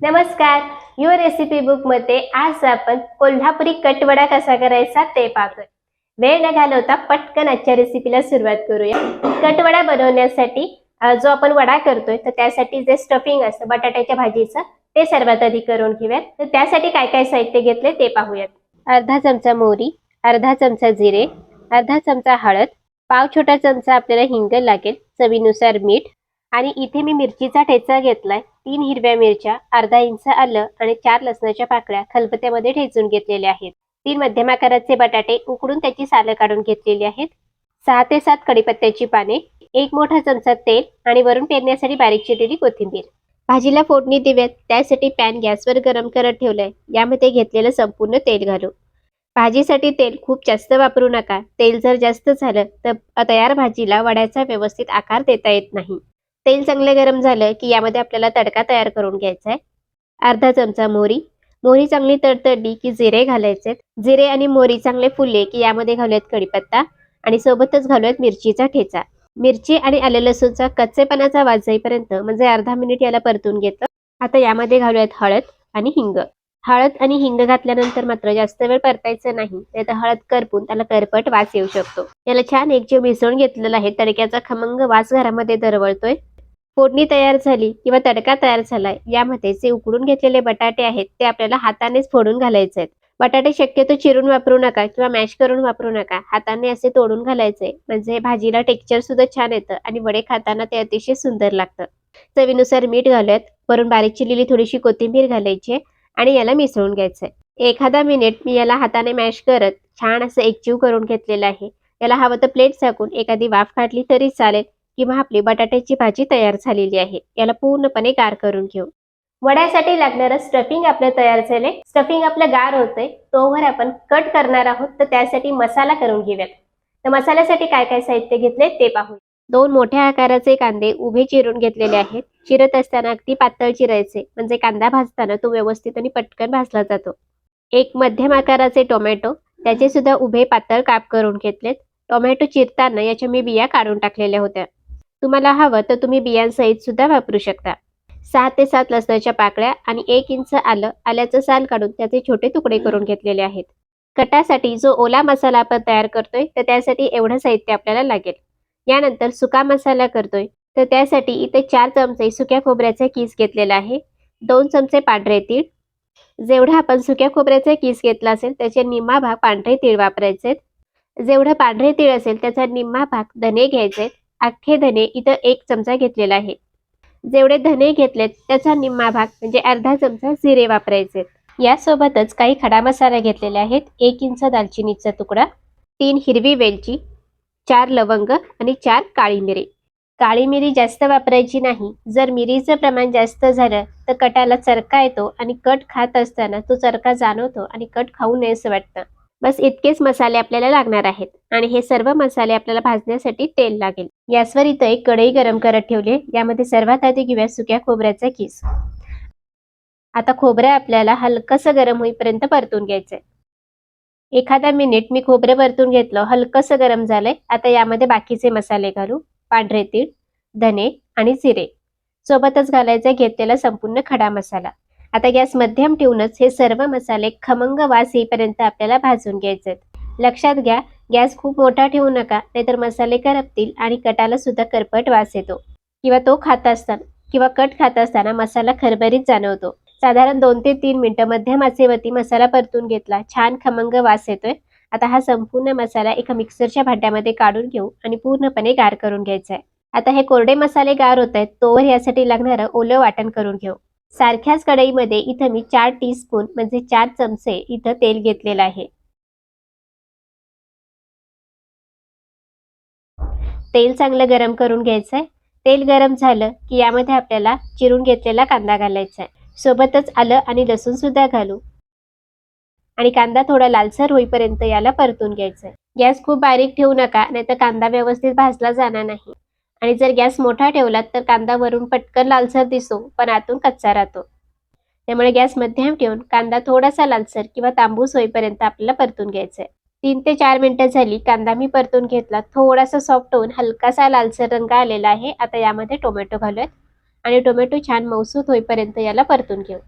नमस्कार. Your recipe बुकमध्ये आज आपण कोल्हापुरी कटवडा कसा करायचा ते पाहतोय. वेळ न घालवता पटकन आजच्या रेसिपीला सुरुवात करूया. कटवडा बनवण्यासाठी जो आपण वडा करतोय तर त्यासाठी जे स्टफिंग असतं बटाट्याच्या भाजीचं ते सर्वात आधी करून घेऊयात. तर त्यासाठी काय काय साहित्य घेतले ते पाहूयात. अर्धा चमचा मोहरी अर्धा चमचा जिरे अर्धा चमचा हळद पाव छोटा चमचा आपल्याला हिंग लागेल चवीनुसार मीठ आणि इथे मी मिरचीचा ठेचा घेतलाय. तीन हिरव्या मिरच्या अर्धा इंच आलं आणि चार लसणाच्या पाकळ्या खलबत्यामध्ये ठेचून घेतलेल्या आहेत. तीन मध्यम आकाराचे बटाटे उकडून त्याची सालं काढून घेतलेली आहेत. सहा ते सात कडीपत्त्याची पाने एक मोठा चमचा तेल आणि वरून पेरण्यासाठी बारीक चिरलेली कोथिंबीर. भाजीला फोडणी देव्यात त्यासाठी पॅन गॅसवर गरम करत ठेवलंय. यामध्ये घेतलेलं संपूर्ण तेल घालू. भाजीसाठी तेल खूप जास्त वापरू नका. तेल जर जास्त झालं तर तयार भाजीला वड्याचा व्यवस्थित आकार देता येत नाही. तेल चांगलं गरम झालं की यामध्ये आपल्याला तडका तयार करून घ्यायचा आहे अर्धा चमचा मोहरी. मोहरी चांगली तडतडली की जिरे घालायचे जिरे आणि मोहरी चांगले फुलले की यामध्ये घालूयात कढीपत्ता आणि सोबतच घालूयात मिरचीचा ठेचा. मिरची आणि आले लसूणचा कच्चेपणाचा वाज जाईपर्यंत म्हणजे अर्धा मिनिट याला परतून घेतलं आता यामध्ये घालूयात हळद आणि हिंग. हळद आणि हिंग घातल्यानंतर मात्र जास्त वेळ परतायचं नाही. नाही तर हळद करपून त्याला करपट वास येऊ शकतो. याला छान एकजीव मिसळून घेतलेला आहे. तडक्याचा खमंग वास घरामध्ये दरवळतोय. फोडणी तयार झाली किंवा तडका तयार झालाय यामध्ये जे उकडून घेतलेले बटाटे आहेत ते आपल्याला हातानेच फोडून घालायचे आहेत बटाटे शक्यतो चिरून वापरू नका किंवा मॅश करून वापरू नका. हाताने असे तोडून घालायचे म्हणजे भाजीला टेक्स्चर सुद्धा छान येतं आणि वडे खाताना ते अतिशय सुंदर लागतं. चवीनुसार मीठ घालूयात. वरून बारीक चिरलेली थोडीशी कोथिंबीर घालायची आणि याला मिसळून घ्यायचंय. एखादा मिनिट मी याला हाताने मॅश करत छान असं एकजीव करून घेतलेलं आहे. याला हवं तर प्लेट झाकून एखादी वाफ काढली तरी चालेल. किंवा आपली बटाट्याची भाजी तयार झालेली आहे. याला पूर्णपणे गार करून घेऊ. वड्यासाठी लागणारं स्टफिंग आपलं तयार झाले स्टफिंग आपलं गार होतंय. तोवर आपण कट करणार आहोत. तर त्यासाठी मसाला करून घेऊयात. तर मसाल्यासाठी काय काय साहित्य घेतले ते पाहू दोन मोठ्या आकाराचे कांदे उभे चिरून घेतलेले आहेत. चिरत असताना अगदी पातळ चिरायचे. म्हणजे कांदा भाजताना तो व्यवस्थित आणि पटकन भाजला जातो. एक मध्यम आकाराचे टोमॅटो. त्याचे सुद्धा उभे पातळ काप करून घेतलेत. टोमॅटो चिरताना याच्या मी बिया काढून टाकलेल्या होत्या. तुम्हाला हवं तर तुम्ही बियांसहित सुद्धा वापरू शकता. सहा ते सात लसणाच्या पाकळ्या आणि एक इंच आलं आल्याचं साल काढून त्याचे छोटे तुकडे करून घेतलेले आहेत. कटासाठी जो ओला मसाला आपण तयार करतोय तर त्यासाठी एवढं साहित्य आपल्याला लागेल. यानंतर सुका मसाला करतोय तर त्यासाठी इथे चार चमचे सुक्या खोबऱ्याचा किस घेतलेला आहे. दोन चमचे पांढरे तीळ. जेवढा आपण सुक्या खोबऱ्याचा किस घेतला असेल त्याचे निम्मा भाग पांढरे तीळ वापरायचे जेवढं पांढरे तीळ असेल त्याचा निम्मा भाग धने घ्यायचे अख्खे धने इथं एक चमचा घेतलेला आहे. जेवढे धने घेतलेत त्याचा निम्मा भाग म्हणजे अर्धा चमचा जिरे वापरायचे. यासोबतच काही खडा मसाला घेतलेले आहेत एक इंच दालचिनीचा तुकडा तीन हिरवी वेलची चार लवंग आणि चार काळी मिरी. काळी मिरी जास्त वापरायची नाही. जर मिरीचं प्रमाण जास्त झालं तर कटाला चरका येतो आणि कट खात असताना तो चरका जाणवतो आणि कट खाऊ नये असं वाटतं. बस इतकेच मसाले आपल्याला लागणार आहेत. आणि हे सर्व मसाले आपल्याला भाजण्यासाठी तेल लागेल. गॅसवर इथं एक कढई गरम करत ठेवली. यामध्ये सर्वात आधी घेऊया सुक्या खोबऱ्याचा किस. आता खोबरं आपल्याला हलकसं गरम होईपर्यंत परतून घ्यायचंय. एखादा मिनिट मी खोबरं परतून घेतलं. हलकसं गरम झालंय. आता यामध्ये बाकीचे मसाले घालू. पांढरे तीळ धने आणि जिरे. सोबतच घालायचा घेतलेला संपूर्ण खडा मसाला. आता गॅस मध्यम ठेवूनच हे सर्व मसाले खमंग वास येईपर्यंत आपल्याला भाजून घ्यायचे लक्षात घ्या गॅस खूप मोठा ठेवू नका नाहीतर मसाले करपतील आणि कटाला सुद्धा करपट वास येतो. किंवा तो खात असताना किंवा कट खात असताना मसाला खरबरीत जाणवतो. साधारण दोन ते तीन मिनिटं मध्यम आचेवरती मसाला परतून घेतला छान खमंग वास येतोय. आता हा संपूर्ण मसाला एका मिक्सरच्या भांड्यामध्ये काढून घेऊ आणि पूर्णपणे गार करून घ्यायचा आहे. आता हे कोरडे मसाले गार होत आहेत तोवर यासाठी लागणारं ओलं वाटण करून घेऊ. सारख्याच कढईमध्ये इथं मी चार टीस्पून म्हणजे चार चमचे इथं तेल घेतलेलं आहे. तेल चांगलं गरम करून घ्यायचं आहे तेल गरम झालं की यामध्ये आपल्याला चिरून घेतलेला कांदा घालायचा आहे सोबतच आलं आणि लसूण सुद्धा घालू. आणि कांदा थोडा लालसर होईपर्यंत याला परतून घ्यायचा आहे गॅस खूप बारीक ठेवू नका नाहीतर कांदा व्यवस्थित भाजला जाणार नाही. आणि जर गॅस मोठा ठेवलात तर कांदा वरून पटकन लालसर दिसतो पण आतून कच्चा राहतो. त्यामुळे गॅस मध्यम ठेवून कांदा थोडासा लालसर किंवा तांबूस होईपर्यंत आपल्याला परतून घ्यायचा आहे तीन ते चार मिनिटं झाली कांदा मी परतून घेतला. थोडासा सॉफ्ट होऊन हलकासा लालसर रंग आलेला आहे. आता यामध्ये टोमॅटो घालूयात. आणि टोमॅटो छान मौसूत होईपर्यंत याला परतून घेऊ.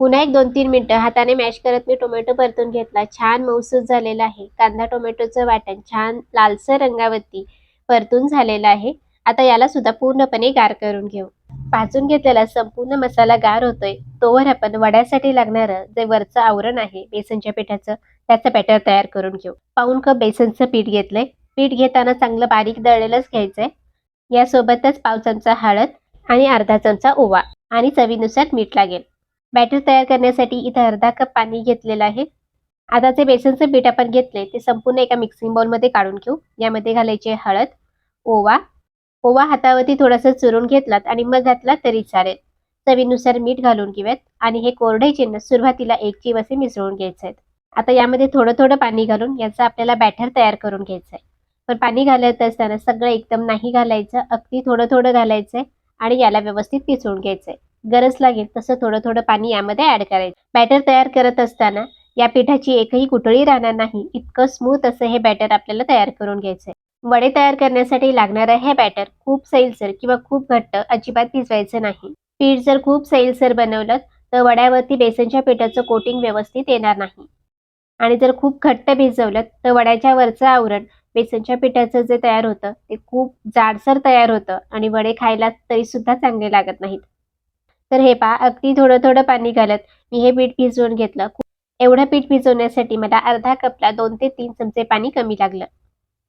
पुन्हा एक दोन तीन मिनिटं हाताने मॅश करत मी टोमॅटो परतून घेतला. छान मौसूत झालेला आहे. कांदा टोमॅटोचं वाटण छान लालसर रंगावरती परतून झालेलं आहे. आता याला सुद्धा पूर्णपणे गार करून घेऊ. भाजून घेतलेला संपूर्ण मसाला गार होतोय. तोवर आपण वड्यासाठी लागणारं जे वरचं आवरण आहे बेसनच्या पिठाचं त्याचं बॅटर तयार करून घेऊ. पाऊन कप बेसनचं पीठ घेतलंय. पीठ घेताना चांगलं बारीक दळलेलंच घ्यायचंय. यासोबतच पाव चमचा हळद आणि अर्धा चमचा ओवा आणि चवीनुसार मीठ लागेल. बॅटर तयार करण्यासाठी इथं अर्धा कप पाणी घेतलेलं आहे. आता जे बेसनचं पीठ आपण घेतले ते संपूर्ण एका मिक्सिंग बाउलमध्ये काढून घेऊ. यामध्ये घालायचे हळद ओवा. ओवा हातावरती थोडासा चुरून घेतलात आणि मग घातला तरी चालेल. चवीनुसार मीठ घालून घेऊयात आणि हे कोरडे चिन्ह सुरुवातीला एक जीव असे मिसळून घ्यायचे आहेत आता यामध्ये थोडं थोडं पाणी घालून याचा आपल्याला बॅटर तयार करून घ्यायचं आहे पण पाणी घालत असताना सगळं एकदम नाही घालायचं अगदी थोडं थोडं घालायचंय आणि याला व्यवस्थित पिसळून घ्यायचंय. गरज लागेल तसं थोडं थोडं पाणी यामध्ये ऍड करायचं. बॅटर तयार करत असताना या पिठाची एकही कुठळी राहणार नाही. इतकं स्मूथ असं हे बॅटर आपल्याला तयार करून घ्यायचंय. वडे तयार करण्यासाठी लागणारं हे बॅटर खूप सैलसर किंवा खूप घट्ट अजिबात भिजवायचं नाही. पीठ जर खूप सैलसर बनवलं तर वड्यावरती बेसनच्या पिठाचं कोटिंग व्यवस्थित येणार नाही. आणि जर खूप घट्ट भिजवलं तर वड्याच्या वरचं आवरण बेसनच्या पिठाचं जे तयार होतं ते खूप जाडसर तयार होतं आणि वडे खायला तरी सुद्धा चांगले लागत नाहीत. तर हे पहा अगदी थोडं थोडं पाणी घालत मी हे पीठ भिजवून घेतलं. एवढं पीठ भिजवण्यासाठी मला अर्धा कपला दोन ते तीन चमचे पाणी कमी लागलं.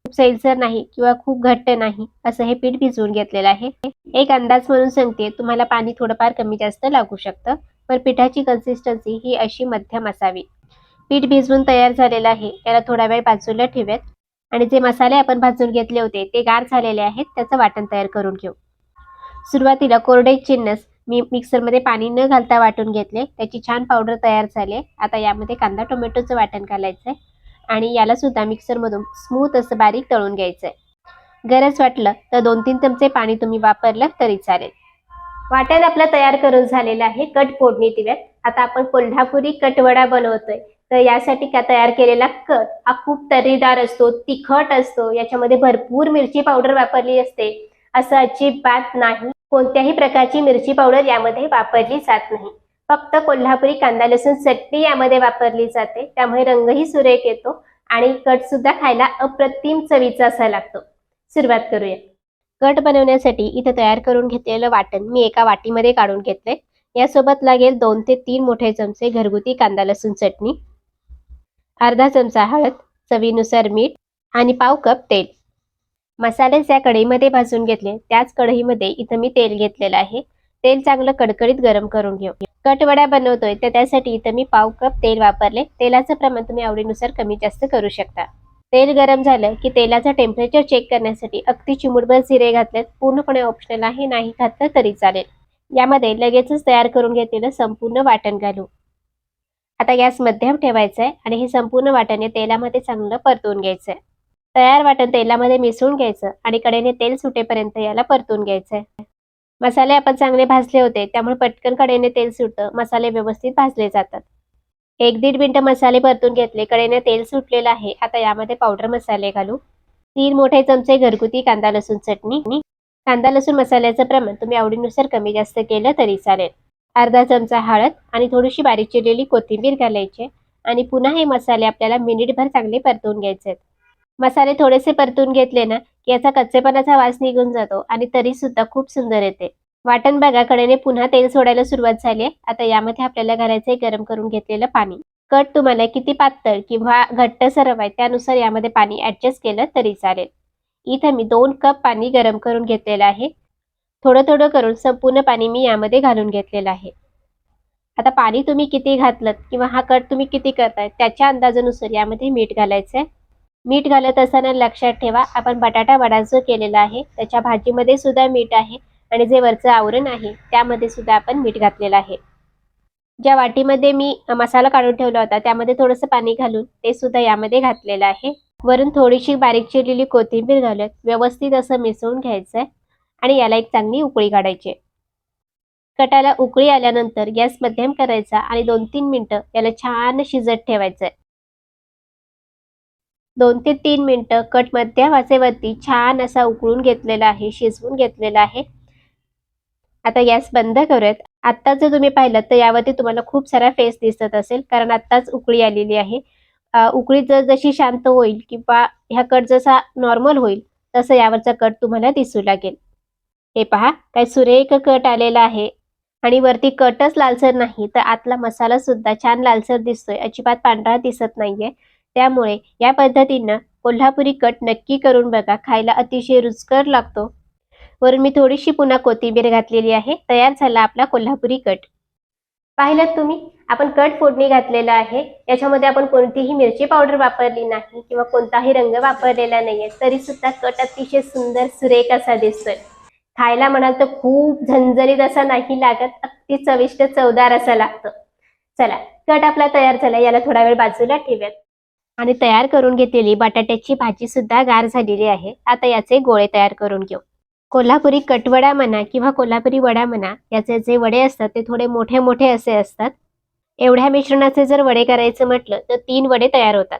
खूप सैलसर नाही किंवा खूप घट्ट नाही असं हे पीठ भिजवून घेतलेलं आहे. एक अंदाज म्हणून सांगते तुम्हाला पाणी थोडंफार कमी जास्त लागू शकतं पण पिठाची कन्सिस्टन्सी ही अशी मध्यम असावी. पीठ भिजवून तयार झालेलं आहे त्याला थोडा वेळ बाजूला ठेवूयात. आणि जे मसाले आपण भाजून घेतले होते ते गार झालेले आहेत त्याचं वाटण तयार करून घेऊ. सुरुवातीला कोरडे चिन्नस मी मिक्सरमध्ये पाणी न घालता वाटून घेतले. त्याची छान पावडर तयार झाले. आता यामध्ये कांदा टोमॅटोचं वाटण घालायचं आहे आणि याला सुद्धा मिक्सरमधून स्मूथ असं बारीक तळून घ्यायचं आहे गरज वाटलं तर दोन तीन चमचे पाणी तुम्ही वापरलं तरी चालेल. वाटण आपलं तयार करून झालेलं आहे कट फोडणी दिव्यात. आता आपण कोल्हापुरी कटवडा बनवतोय. तर यासाठी का तयार केलेला कट हा खूप तर्रीदार असतो तिखट असतो. याच्यामध्ये भरपूर मिरची पावडर वापरली असते. असं अजिबात नाही. कोणत्याही प्रकारची मिरची पावडर यामध्ये वापरली जात नाही. फक्त कोल्हापुरी कांदा लसूण चटणी यामध्ये वापरली जाते. त्यामुळे रंगही सुरेख येतो आणि कट सुद्धा खायला अप्रतिम चवीचा असा लागतो. सुरुवात करूया. कट बनवण्यासाठी इथं तयार करून घेतलेलं वाटण मी एका वाटीमध्ये काढून घेतले. यासोबत लागेल दोन ते तीन मोठे चमचे घरगुती कांदा लसूण चटणी अर्धा चमचा हळद चवीनुसार मीठ आणि पाव कप तेल. मसाले ज्या कढईमध्ये भाजून घेतले. त्याच कढईमध्ये इथं मी तेल घेतलेलं आहे. तेल चांगलं कडकडीत गरम करून घेऊ. कटवड्या बनवतोय तर त्यासाठी इथं मी पाव कप तेल वापरले. तेलाचं प्रमाण तुम्ही आवडीनुसार कमी जास्त करू शकता. तेल गरम झालं की तेलाचं टेम्परेचर चेक करण्यासाठी अगदी चिमुडभर जिरे घातलेत. पूर्णपणे ऑप्शनल आहे नाही घातलं तरी चालेल. यामध्ये लगेचच तयार करून घेतलेलं संपूर्ण वाटण घालू. आता गॅस मध्यम ठेवायचा आहे आणि हे संपूर्ण वाटणे तेलामध्ये चांगलं परतवून घ्यायचं आहे तयार वाटण तेलामध्ये मिसळून घ्यायचं आणि कडेने तेल सुटेपर्यंत याला परतून घ्यायचंय. मसाले आपण चांगले भाजले होते त्यामुळे पटकन कडेने तेल सुटतं मसाले व्यवस्थित भाजले जातात. एक दीड मिनटं मसाले परतून घेतले कडेने तेल सुटलेलं आहे आता यामध्ये पावडर मसाले घालू. तीन मोठे चमचे घरगुती कांदा लसूण चटणी. कांदा लसूण मसाल्याचं प्रमाण तुम्ही आवडीनुसार कमी जास्त केलं तरी चालेल. अर्धा चमचा हळद आणि थोडीशी बारीक चिरलेली कोथिंबीर घालायची आणि पुन्हा हे मसाले आपल्याला मिनिटभर चांगले परतवून घ्यायचे आहेत मसाले थोडेसे परतून घेतले ना की याचा कच्चेपणाचा वास निघून जातो आणि तरी सुद्धा खूप सुंदर येते. वाटण बघा कडेने पुन्हा तेल सोडायला सुरुवात झाली आहे. आता यामध्ये आपल्याला घालायचं गरम करून घेतलेलं पाणी. कट तुम्हाला किती पातळ किंवा घट्ट सरव आहे त्यानुसार यामध्ये पाणी ऍडजस्ट केलं तरी चालेल. इथं मी दोन कप पाणी गरम करून घेतलेलं आहे. थोडं थोडं करून संपूर्ण पाणी मी यामध्ये घालून घेतलेलं आहे. आता पाणी तुम्ही किती घातलं किंवा हा कट तुम्ही किती करताय त्याच्या अंदाजानुसार यामध्ये मीठ घालायचं आहे मीठ घालत असताना लक्षात ठेवा आपण बटाटा वडा जो केलेला आहे. त्याच्या भाजीमध्ये सुद्धा मीठ आहे आणि जे वरचं आवरण आहे त्यामध्ये सुद्धा आपण मीठ घातलेलं आहे. ज्या वाटीमध्ये मी मसाला काढून ठेवला होता त्यामध्ये थोडंसं पाणी घालून ते सुद्धा यामध्ये घातलेलं आहे. वरून थोडीशी बारीक चिरलेली कोथिंबीर घालत व्यवस्थित असं मिसळून घ्यायचं आहे आणि याला एक चांगली उकळी काढायची कटाला उकळी आल्यानंतर गॅस मध्यम करायचा आणि दोन तीन मिनटं याला छान शिजत ठेवायचं आहे दोन ते तीन मिनटं कट मध्यम आचेवरती छान असा उकळून घेतलेला आहे शिजवून घेतलेला आहे. आता गॅस बंद करूयात. आत्ता जर तुम्ही पाहिलं तर यावरती तुम्हाला खूप सारा फेस दिसत असेल कारण आत्ताच उकळी आलेली आहे. उकळी जर जशी शांत होईल किंवा ह्या कट जसा नॉर्मल होईल तसं यावरचा कट तुम्हाला दिसू लागेल. हे पहा काय सुरेख कट आलेला आहे. आणि वरती कटच लालसर नाही तर आतला मसाला सुद्धा छान लालसर दिसतोय. अजिबात पांढरा दिसत नाहीये. त्यामुळे या पद्धतीनं कोल्हापुरी कट नक्की करून बघा. खायला अतिशय रुचकर लागतो. वरून मी थोडीशी पुन्हा कोथिंबीर घातलेली आहे. तयार झाला आपला कोल्हापुरी कट. पाहिलं तुम्ही? आपण कट फोडणी घातलेला आहे. याच्यामध्ये आपण कोणतीही मिरची पावडर वापरली नाही किंवा कोणताही रंग वापरलेला नाहीये. तरी सुद्धा कट अतिशय सुंदर सुरेख असा दिसतोय. खायला म्हणाल तर खूप झणझणीत असा नाही लागत. अगदी चविष्ट चवदार असा लागतो. चला कट आपला तयार झाला. याला थोडा वेळ बाजूला ठेव्यात. आणि तयार करून घेतलेली बटाट्याची भाजी सुद्धा गार झालेली आहे. आता याचे गोळे तयार करून घेऊ. कोल्हापुरी कटवडा म्हणा किंवा कोल्हापुरी वडा म्हणा याचे जे वडे असतात ते थोडे मोठे मोठे असे असतात. एवढ्या मिश्रणाचे जर वडे करायचं म्हटलं तर तीन वडे तयार होतात.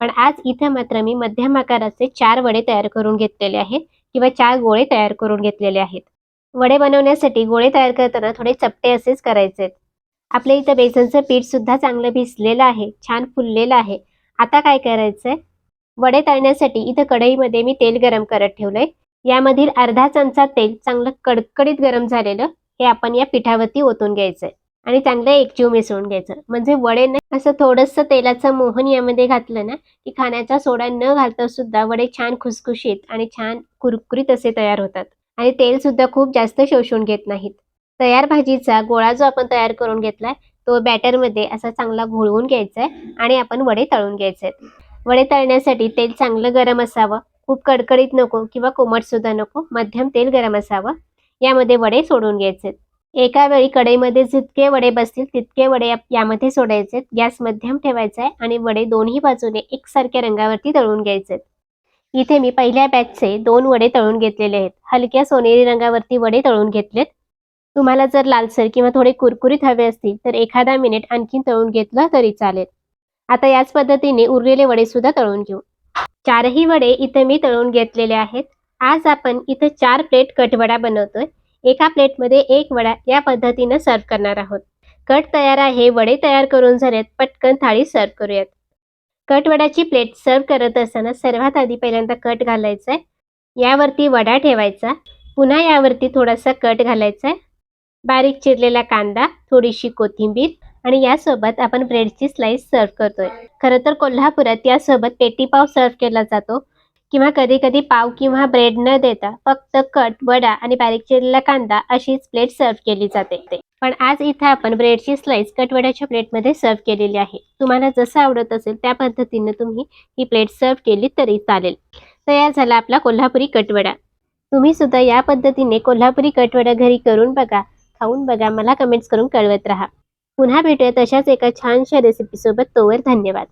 पण आज इथं मात्र मी मध्यम आकाराचे चार वडे तयार करून घेतलेले आहेत किंवा चार गोळे तयार करून घेतलेले आहेत. वडे बनवण्यासाठी गोळे तयार करताना थोडे चपटे असेच करायचे आहेत. आपल्या इथं बेसनचं पीठ सुद्धा चांगलं भिजलेलं आहे छान फुललेलं आहे. आता काय करायचंय? वडे तळण्यासाठी इथं कढईमध्ये मी तेल गरम करत ठेवलंय. यामधील अर्धा चमचा तेल चांगलं कडकडीत गरम झालेलं हे आपण या पिठावरती ओतून घ्यायचंय. आणि चांगलं एकजीव मिसळून घ्यायचं. म्हणजे वडे न असं थोडंसं तेलाचं मोहन यामध्ये घातलं ना की खाण्याचा सोडा न घालता सुद्धा वडे छान खुसखुशीत आणि छान कुरकुरीत असे तयार होतात. आणि तेल सुद्धा खूप जास्त शोषून घेत नाहीत. तयार भाजीचा गोळा जो आपण तयार करून घेतलाय तो बॅटरमध्ये असा चांगला घोळवून घ्यायचा आहे आणि आपण वडे तळून घ्यायचे आहेत वडे तळण्यासाठी तेल चांगलं गरम असावं. खूप कडकडीत नको किंवा कोमट सुद्धा नको. मध्यम तेल गरम असावं. यामध्ये वडे सोडून घ्यायचे एका वेळी कढईमध्ये जितके वडे बसतील तितके वडे यामध्ये सोडायचे गॅस मध्यम ठेवायचा आहे आणि वडे दोन्ही बाजूने एकसारख्या रंगावरती तळून घ्यायचे इथे मी पहिल्या बॅचचे दोन वडे तळून घेतलेले आहेत. हलक्या सोनेरी रंगावरती वडे तळून घेतलेत. तुम्हाला जर लालसर किंवा थोडे कुरकुरीत हवे असतील तर एखादा मिनिट आणखीन तळून घेतलं तरी चालेल. आता याच पद्धतीने उरलेले वडे सुद्धा तळून घेऊ. चारही वडे इथे मी तळून घेतलेले आहेत. आज आपण इथे चार प्लेट कटवडा बनवतोय. एका प्लेटमध्ये एक वडा या पद्धतीनं सर्व करणार आहोत. कट तयार आहे वडे तयार करून झालेत पटकन थाळी सर्व करूयात. कटवड्याची प्लेट सर्व करत असताना सर्वात आधी पहिल्यांदा कट घालायचा आहे यावरती वडा ठेवायचा. पुन्हा यावरती थोडासा कट घालायचा आहे बारीक चिरलेला कांदा थोडीशी कोथिंबीर आणि यासोबत आपण ब्रेडची स्लाइस सर्व करतोय. खरं तर कोल्हापुरात यासोबत पेटी पाव सर्व केला जातो. किंवा कधी कधी पाव किंवा ब्रेड न देता फक्त कट वडा आणि बारीक चिरलेला कांदा अशीच प्लेट सर्व केली जाते. पण आज इथं आपण ब्रेडची स्लाइस कटवड्याच्या प्लेटमध्ये सर्व केलेली आहे. तुम्हाला जसं आवडत असेल त्या पद्धतीनं तुम्ही ही प्लेट सर्व केली तरी चालेल. तयार झाला आपला कोल्हापुरी कटवडा. तुम्ही सुद्धा या पद्धतीने कोल्हापुरी कटवडा घरी करून बघा. खाऊन बघा मला कमेंट्स करून कळवत राहा. पुन्हा भेटूया तशाच एका छानशा रेसिपीसोबत तोवर धन्यवाद.